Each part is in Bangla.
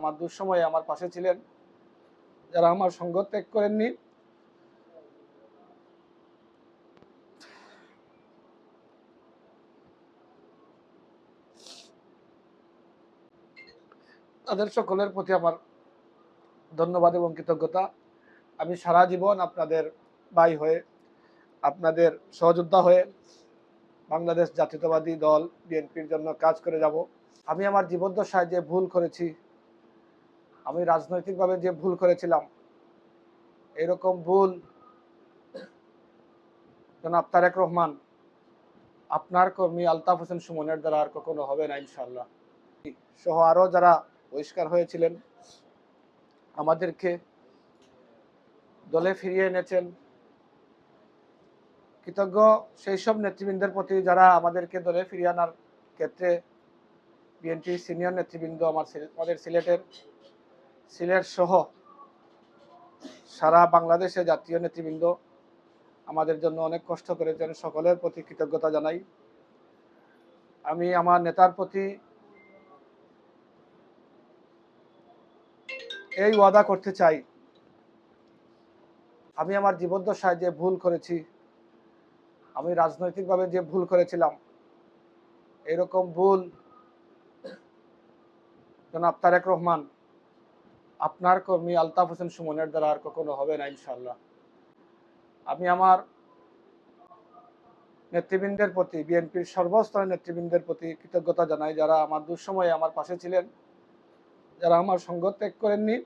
আমার দুঃসময়ে আমার পাশে ছিলেন। যারা আমার সঙ্গ ত্যাগ করেননি। তাদের সকলের প্রতি আমার ধন্যবাদ এবং কৃতজ্ঞতা। আমি সারা জীবন আপনাদের ভাই হয়ে, আপনাদের সহযোদ্ধা হয়ে বাংলাদেশ জাতীয়তাবাদী দল, বিএনপির জন্য কাজ করে যাব। আমি আমার জীবদ্দশায় যে ভুল করেছি আমি রাজনৈতিকভাবে যে ভুল করেছিলাম, এরকম ভুল, জনাব তারেক রহমান, আপনার কর্মী আলতাফ হোসেন সুমনের দ্বারা আর কখনো হবে না ইনশাল্লাহ সহ আরও যারা বহিষ্কার হয়েছিলেন, আমাদেরকে দলে ফিরিয়ে এনেছেন। কৃতজ্ঞ সেই সব নেতৃবৃন্দের প্রতি যারা আমাদেরকে দলে ফিরিয়ে আনার ক্ষেত্রে বিএনপি সিনিয়র নেতৃবৃন্দ, আমার আমাদের সিলেটের সিলেট সহ সারা বাংলাদেশে জাতীয় নেতৃবৃন্দ আমাদের জন্য অনেক কষ্ট করেছেন। সকলের প্রতি কৃতজ্ঞতা জানাই। আমি আমার নেতার প্রতি এই ওয়াদা করতে চাই। আমি আমার জীবদ্দশায় যে ভুল করেছি, আমি রাজনৈতিকভাবে যে ভুল করেছিলাম, এরকম ভুল জনাব তারেক রহমান আপনার কর্মী আলতাফ হোসেন সুমনের দ্বারা আর কখনো হবে না ইনশাল্লাহ আমি আমার নেতৃবৃন্দের প্রতি, বিএনপির সর্বস্তরের নেতৃবৃন্দের প্রতি কৃতজ্ঞতা জানাই, যারা আমার দুঃসময়ে আমার পাশে ছিলেন, যারা আমার সঙ্গ ত্যাগ করেননি।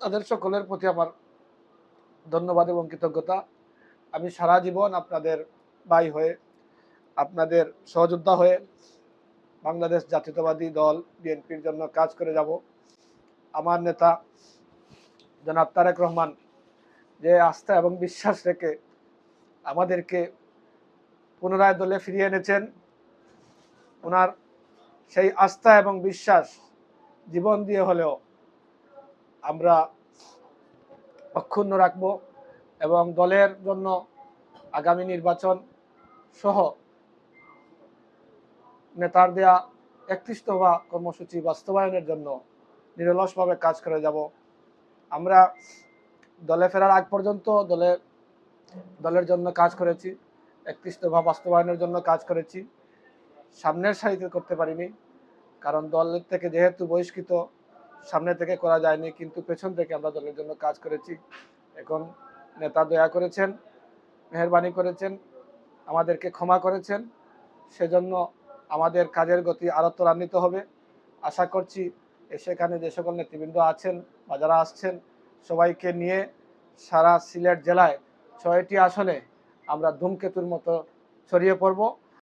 তাদের সকলের প্রতি আমার ধন্যবাদ এবং কৃতজ্ঞতা। আমি সারা জীবন আপনাদের ভাই হয়ে, আপনাদের সহযোদ্ধা হয়ে বাংলাদেশ জাতীয়তাবাদী দল, বিএনপির জন্য কাজ করে যাব। আমার নেতা জনাব তারেক রহমান যে আস্থা এবং বিশ্বাস রেখে আমাদেরকে পুনরায় দলে ফিরিয়ে এনেছেন, ওনার সেই আস্থা এবং বিশ্বাস জীবন দিয়ে হলেও আমরা অক্ষুণ্ণ রাখব। এবং দলের জন্য আগামী নির্বাচন সহ নেতার দেয়া একত্রিশ দফা কর্মসূচি বাস্তবায়নের জন্য নিরলসভাবে কাজ করে যাব। আমরা দলে ফেরার আগ পর্যন্ত দলে, দলের জন্য কাজ করেছি একত্রিশ দফা বাস্তবায়নের জন্য কাজ করেছি। সামনের সারিতে করতে পারিনি, কারণ দলের থেকে যেহেতু বহিষ্কৃত, সামনে থেকে করা যায়নি, কিন্তু পেছন থেকে আমরা দলের জন্য কাজ করেছি। এখন নেতা দয়া করেছেন, মেহরবানি করেছেন, আমাদেরকে ক্ষমা করেছেন। সেজন্য আমাদের কাজের গতি আরও ত্বরান্বিত হবে। আশা করছি সেখানে যে সকল নেতৃবৃন্দ আছেন বা যারা আসছেন, সবাইকে নিয়ে সারা সিলেট জেলায় ছয়টি আসনে আমরা ধূমকেতুর মতো ছড়িয়ে পড়ব।